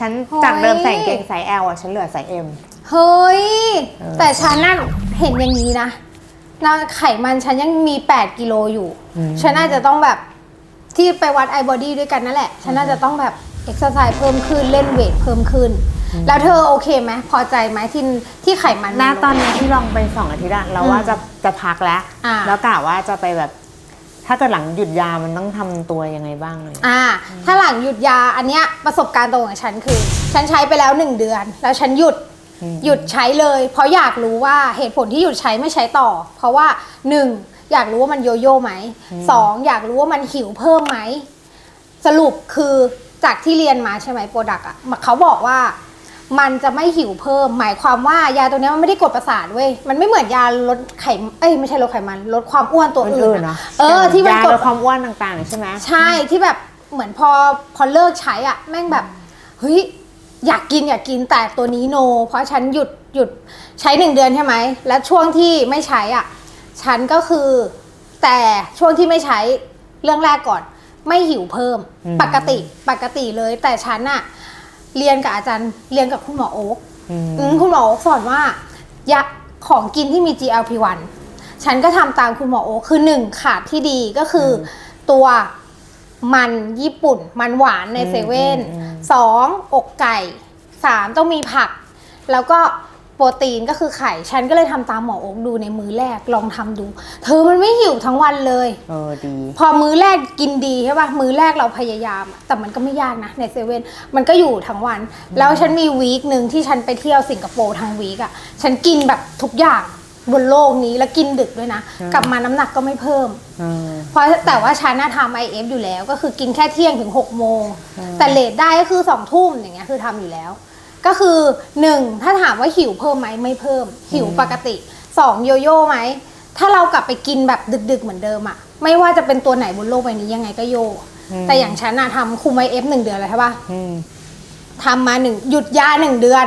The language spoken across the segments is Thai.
ฉันโอ้ยจากเดิมใส่กางเกงไซส์ L อะ ฉันเหลือไซส์ M เฮ้ยเออแต่ฉันน่ะเห็นอย่างนี้นะแล้วไขมันฉันยังมี 8 กิโลอยู่อืมฉันน่าจะต้องแบบที่ไปวัดไอบอดี้ด้วยกันนั่นแหละ ฉันน่าจะต้องแบบเอ็กซ์ไซส์เพิ่มขึ้นเล่นเวทเพิ่มขึ้น แล้วเธอโอเคไหมพอใจไหมที่ที่ไขมันหน้าลดตอนนี้ที่ลองไปสองอาทิตย์อะเราว่าอืมจะจะพักแล้วอ่าแล้วกะว่าจะไปแบบ ถ้าเกิดหลังหยุดยามันต้องทำตัวยังไงบ้างเลย อ่า ถ้าหลังหยุดยาอันเนี้ยประสบการณ์ตรงของฉันคือ ฉันใช้ไปแล้ว1เดือน แล้วฉันหยุดอืมหยุดใช้เลย เพราะอยากรู้ว่าเหตุผลที่หยุดใช้ไม่ใช้ต่อ เพราะว่า 1. อยากรู้ว่ามันโยโย่ไหมสองอยากรู้ว่ามันหิวเพิ่มไหมสรุปคือจากที่เรียนมาใช่ไหมโปรดักอะเขาบอกว่า มันจะไม่หิวเพิ่ม หมายความว่ายาตัวเนี้ยมันไม่ได้กดประสาทเว้ย มันไม่เหมือนยาลดไขมเอ้ยไม่ใช่ลดไขมันลดความอ้วนตัวมันอื่อื่นนอะเนาะเออที่มันยากดลดความอ้วนต่างๆใช่ไหมใช่ที่แบบเหมือนพอพอเลิกใช้อะแม่งแบบเฮ้ยอยากกินอยากกินแต่ตัวนี้โน เพราะฉันหยุดหยุดใช้หนึ่งเดือนใช่ไหมและช่วงที่ไม่ใช้อะฉันก็คือ แต่ช่วงที่ไม่ใช้เรื่องแรกก่อน ไม่หิวเพิ่ม ปกติปกติเลยแต่ฉันอะ เรียนกับอาจารย์เรียนกับคุณหมอโอ๊กอืมอืมคุณหมอโอ๊คสอนว่ายาของกินที่มี GLP-1 ฉันก็ทำตามคุณหมอโอ๊คคือหนึ่งขาดที่ดีก็คืออตัวมันญี่ปุ่น มันหวานในอืมเซเว่นอืมสองอกไก่สามต้องมีผัก แล้วก็ โปรตีนก็คือไข่ ฉันก็เลยทำตามหมอโอ๊คดูในมื้อแรกลองทำดู เธอมันไม่หิวทั้งวันเลยเออดี พอมื้อแรกกินดีใช่ป่ะ มื้อแรกเราพยายามอะแต่มันก็ไม่ยากนะในเซเว่นมันก็อยู่ทั้งวัน แล้วฉันมีวีคหนึ่งที่ฉันไปเที่ยวสิงคโปร์ทั้งวีคอะฉันกินแบบทุกอย่างบนโลกนี้แล้วกินดึกด้วยนะอืมกลับมาน้ำหนักก็ไม่เพิ่มเออเพราะแต่ว่าฉันน่ะทำไอเอฟอยู่แล้ว ก็คือกินแค่เที่ยงถึง6กโมงอืมแต่เลทได้ก็คือ2องทุ่มอย่างเงี้ยคือทำอยู่แล้ว ก็คือหนึ่งถ้าถามว่าหิวเพิ่มไหมไม่เพิ่ม หิวปกติสองโยโย่ไหมถ้าเรากลับไปกินแบบดึก ๆ เหมือนเดิมอะไม่ว่าจะเป็นตัวไหนบนโลกใบนี้ยังไงก็โยอืมแต่อย่างฉันอะทำคุมไอเอฟหนึ่งเดือนเลยใช่ปะอืมทำมาหนึ่งหยุดยาหนึ่งเดือน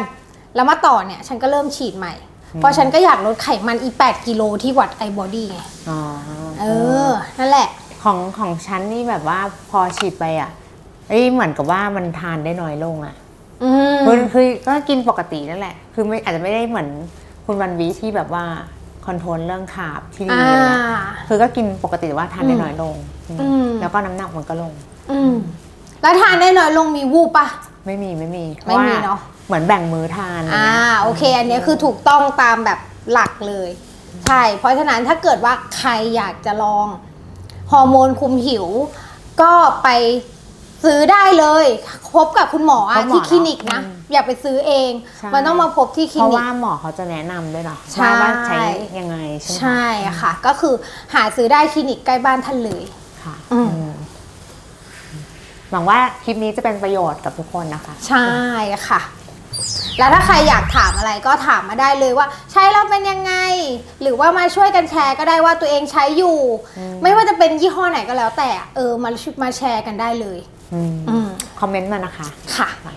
แล้วมาต่อเนี่ย ฉันก็เริ่มฉีดใหม่ เพราะฉันก็อยากลดไขมันอี 8 กิโลที่วัดไอบอดี้ไงอ๋อเออ นั่นแหละ ของของฉันนี่แบบว่าพอฉีดไปอะเอ้ยเหมือนกับว่ามันทานได้น้อยลงอะ อืมคือคือก็กินปกตินั่นแหละ คือไม่อาจจะไม่ได้เหมือนคุณวันวีที่แบบว่าคอนโทรลเรื่องคาร์บที่ดีอ่าอะไรเงี้ยคือก็กินปกติแต่ว่าทานได้น้อยลงอืมอืม แล้วก็น้ำหนักมันก็ลง อืมแล้วทานได้น้อยลงมีวูบปะ ไม่มีไม่มีไม่มีพรว่เนอะเหมือนแบ่งมือทานอะไรอ่าเงี้ยโอเค อันเนี้ยคือถูกต้องตามแบบหลักเลย ใช่ เพราะฉะนั้นถ้าเกิดว่าใครอยากจะลองฮอร์โมนคุมหิว ก็ไป ซื้อได้เลย พบกับคุณหมออะที่คลินิกนะอย่าไปซื้อเองมันต้องมาพบที่คลิเพราะนิกว่าหมอเขาจะแนะนำด้วยเนาะใช่ ว่าว่าใช้ยังไงใช่ไหมคะใช่ค่ะ ก็คือหาซื้อได้คลินิกใกล้บ้านท่านเลย ค่ะอืม อืมหวังว่าคลิปนี้จะเป็นประโยชน์กับทุกคนนะคะ ใช่ค่ะ แล้วถ้าใครอยากถามอะไรก็ถามมาได้เลยว่า ใช้แล้วเป็นยังไง หรือว่ามาช่วยกันแชร์ก็ได้ว่าตัวเองใช้อยู่อืมไม่ว่าจะเป็นยี่ห้อไหนก็แล้วแต่ เออมามาแชร์กันได้เลยอืมอืม คอมเมนต์มานะคะ ค่ะค่ะ